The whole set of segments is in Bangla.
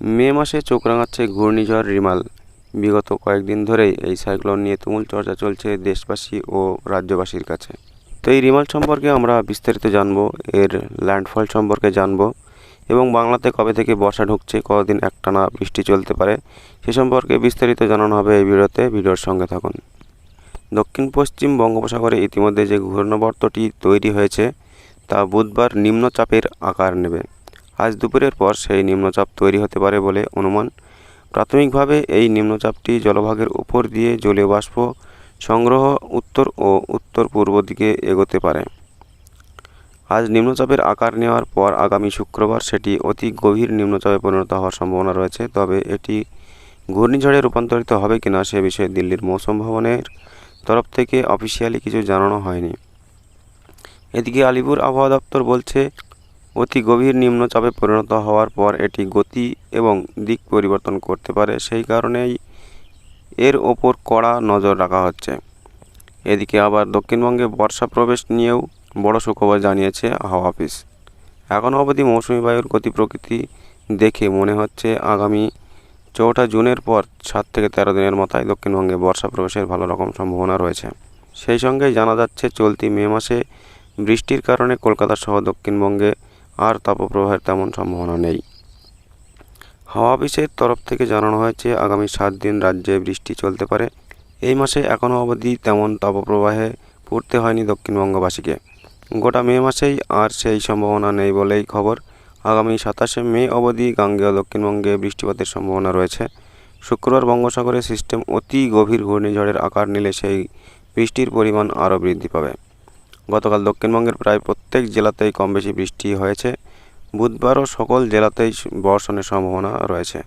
মে মাসে চোখ রাঙাচ্ছে ঘূর্ণিঝড় রিমাল। বিগত কয়েকদিন ধরেই এই সাইক্লোন নিয়ে তুমুল চর্চা চলছে দেশবাসী ও রাজ্যবাসীর কাছে। তো এই রিমাল সম্পর্কে আমরা বিস্তারিত জানব, এর ল্যান্ডফল সম্পর্কে জানব এবং বাংলাতে কবে থেকে বর্ষা ঢুকছে কতদিন একটানা বৃষ্টি চলতে পারে, সে সম্পর্কে বিস্তারিত জানানো হবে এই ভিডিওতে। ভিডিওর সঙ্গে থাকুন। দক্ষিণ পশ্চিম বঙ্গোপসাগরে ইতিমধ্যে যে ঘূর্ণাবর্তটি তৈরি হয়েছে, তা বুধবার নিম্নচাপের আকার নেবে। আজ দুপুরের পর সেই নিম্নচাপ তৈরি হতে পারে বলে অনুমান। প্রাথমিকভাবে এই নিম্নচাপটি জলভাগের উপর দিয়ে জলীয় বাষ্প সংগ্রহ উত্তর ও উত্তর পূর্ব দিকে এগোতে পারে। আজ নিম্নচাপের আকার নেওয়ার পর আগামী শুক্রবার সেটি অতি গভীর নিম্নচাপে পরিণত হওয়ার সম্ভাবনা রয়েছে। তবে এটি ঘূর্ণিঝড়ে রূপান্তরিত হবে কিনা সে বিষয়ে দিল্লির মৌসুম ভবনের তরফ থেকে অফিসিয়ালি কিছু জানানো হয়নি। এদিকে আলিপুর আবহাওয়া দপ্তর বলছে অতি গভীর নিম্নচাপে পরিণত হওয়ার পর এটি গতি এবং দিক পরিবর্তন করতে পারে। সেই কারণেই এর ওপর কড়া নজর রাখা হচ্ছে। এদিকে আবার দক্ষিণবঙ্গে বর্ষা প্রবেশ নিয়েও বড় সুখবর জানিয়েছে হাওয়া অফিস। এখনও অবধি মৌসুমি বায়ুর গতি প্রকৃতি দেখে মনে হচ্ছে আগামী চৌঠা জুনের পর সাত থেকে তেরো দিনের মাথায় দক্ষিণবঙ্গে বর্ষা প্রবেশের ভালো রকম সম্ভাবনা রয়েছে। সেই সঙ্গে জানা যাচ্ছে, চলতি মে মাসে বৃষ্টির কারণে কলকাতা সহ দক্ষিণবঙ্গে আর তাপপ্রবাহের তেমন সম্ভাবনা নেই। হাওয়া অফিসের তরফ থেকে জানানো হয়েছে, আগামী সাত দিন রাজ্যে বৃষ্টি চলতে পারে। এই মাসে এখনও অবধি তেমন তাপপ্রবাহে পড়তে হয়নি দক্ষিণবঙ্গবাসীকে। গোটা মে মাসেই আর সেই সম্ভাবনা নেই বলেই খবর। আগামী সাতাশে মে অবধি গাঙ্গেয় দক্ষিণবঙ্গে বৃষ্টিপাতের সম্ভাবনা রয়েছে। শুক্রবার বঙ্গোসাগরে সিস্টেম অতি গভীর ঘূর্ণিঝড়ের আকার নিলে সেই বৃষ্টির পরিমাণ আরও বৃদ্ধি পাবে। গতকাল দক্ষিণবঙ্গের প্রায় প্রত্যেক জেলাতেই কম বেশি বৃষ্টি হয়েছে। বুধবারও সকল জেলাতেই বর্ষণের সম্ভাবনা রয়েছে।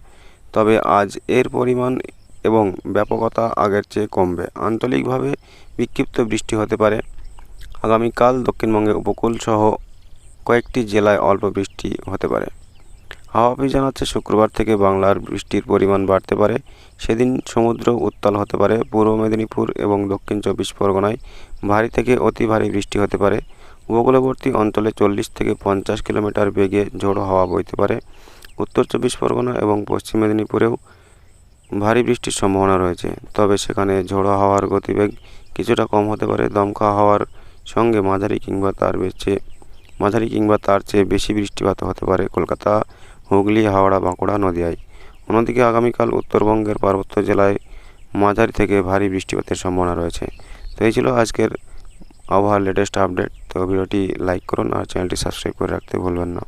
তবে আজ এর পরিমাণ এবং ব্যাপকতা আগের চেয়ে কমবে। আঞ্চলিকভাবে বিক্ষিপ্ত বৃষ্টি হতে পারে। আগামীকাল দক্ষিণবঙ্গে উপকূলসহ কয়েকটি জেলায় অল্প বৃষ্টি হতে পারে। হাওয়া অফিস জানাচ্ছে, শুক্রবার থেকে বাংলার বৃষ্টির পরিমাণ বাড়তে পারে। সেদিন সমুদ্র উত্তাল হতে পারে। পূর্ব মেদিনীপুর এবং দক্ষিণ চব্বিশ পরগনায় ভারী থেকে অতি ভারী বৃষ্টি হতে পারে। উপকূলবর্তী অঞ্চলে চল্লিশ থেকে পঞ্চাশ কিলোমিটার বেগে ঝোড়ো হাওয়া বইতে পারে। উত্তর চব্বিশ পরগনা এবং পশ্চিম মেদিনীপুরেও ভারী বৃষ্টির সম্ভাবনা রয়েছে। তবে সেখানে ঝোড়ো হাওয়ার গতিবেগ কিছুটা কম হতে পারে। দমকা হাওয়ার সঙ্গে মাঝারি কিংবা তার বেশি মাঝারি কিংবা তার চেয়ে বেশি বৃষ্টিপাত হতে পারে। কলকাতা হুগলি, হাওড়া, বাঁকুড়া, নদিয়ায়। অন্যদিকে আগামীকাল উত্তরবঙ্গের পার্বত্য জেলায় মাঝারি থেকে ভারী বৃষ্টিপাতের সম্ভাবনা রয়েছে। তো এই ছিল আজকের আবহাওয়ার লেটেস্ট আপডেট তো ভিডিওটি লাইক করুন আর চ্যানেলটি সাবস্ক্রাইব করে রাখতে ভুলবেন না।